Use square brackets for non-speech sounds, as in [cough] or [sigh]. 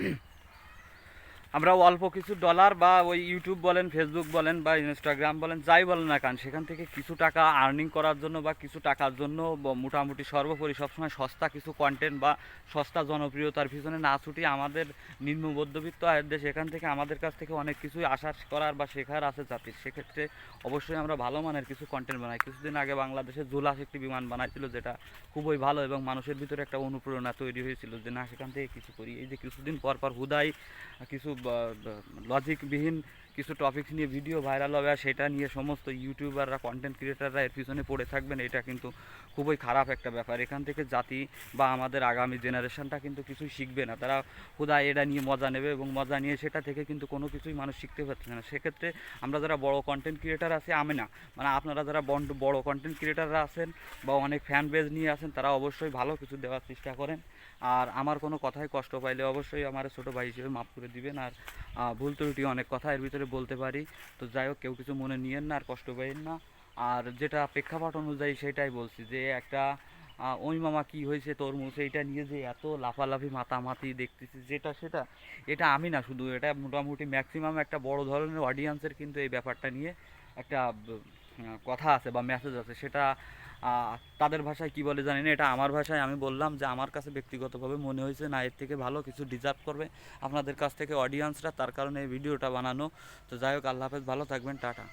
Yeah. [clears throat] আমরা অল্প কিছু ডলার বা ওই ইউটিউব বলেন ফেসবুক বলেন বা ইনস্টাগ্রাম বলেন, যাই বলেন না কেন, সেখান থেকে কিছু টাকা আর্নিং করার জন্য বা কিছু টাকার জন্য মোটামুটি সর্বোপরি সবসময় সস্তা কিছু কন্টেন্ট বা সস্তা জনপ্রিয়তার পিছনে না ছুটি আমাদের নিম্ন মধ্যবিত্ত আয়ের দেশ এখান থেকে আমাদের কাছ থেকে অনেক কিছুই আশা করার বা শেখার আছে জাতির। সেক্ষেত্রে অবশ্যই আমরা ভালো মানের কিছু কন্টেন্ট বানাই। কিছুদিন আগে বাংলাদেশে জুলাস একটি বিমান বানাইছিল যেটা খুবই ভালো এবং মানুষের ভিতরে একটা অনুপ্রেরণা তৈরি হয়েছিল যে না, সেখান থেকে কিছু করি। এই যে কিছুদিন পর পর হুদাই কিছু লজিকবিহীন কিছু টপিকস নিয়ে ভিডিও ভাইরাল হবে, আর সেটা নিয়ে সমস্ত ইউটিউবাররা কন্টেন্ট ক্রিয়েটাররা এর পিছনে পড়ে থাকবেন, এটা কিন্তু খুবই খারাপ একটা ব্যাপার। এখান থেকে জাতি বা আমাদের আগামী জেনারেশনটা কিন্তু কিছুই শিখবে না। তারা হুদায় এটা নিয়ে মজা নেবে এবং মজা নিয়ে সেটা থেকে কিন্তু কোনো কিছুই মানুষ শিখতে পারছে না। সেক্ষেত্রে আমরা যারা বড় কন্টেন্ট ক্রিয়েটার আছি, আমি না। মানে আপনারা যারা বড় কন্টেন্ট ক্রিয়েটাররা আছেন বা অনেক ফ্যান বেজ নিয়ে আছেন, তারা অবশ্যই ভালো কিছু দেওয়ার চেষ্টা করেন। আর আমার কোনো কথায় কষ্ট পাইলে অবশ্যই আমার ছোটো ভাই হিসেবে মাফ করে দিবেন। আর আহ, ভুল ত্রুটি অনেক কথা এর ভিতরে বলতে পারি। তো যাই হোক কেউ কিছু মনে নিয়েন না আর কষ্ট পাইন না। আর যেটা প্রেক্ষাপট অনুযায়ী সেটাই বলছি যে একটা ওই মামা কি হয়েছে তোর তরমুজ এইটা নিয়ে যে এত লাফালাফি মাতামাতি দেখতেছি যেটা সেটা এটা আমি না শুধু এটা মোটামুটি ম্যাক্সিমাম একটা বড় ধরনের অডিয়েন্সের কিন্তু এই ব্যাপারটা নিয়ে একটা কথা আছে বা মেসেজ আছে, সেটা তাদের ভাষায় কি বলে জানি না, এটা আমার ভাষায় আমি বললাম যে আমার কাছে ব্যক্তিগতভাবে মনে হয়েছে না, এর থেকে ভালো কিছু ডিজার্ভ করবে আপনাদের কাছ থেকে অডিয়েন্সরা তার কারণে এই ভিডিওটা বানানো। তো যাই হোক, আল্লাহ হাফেজ, ভালো থাকবেন, টাটা।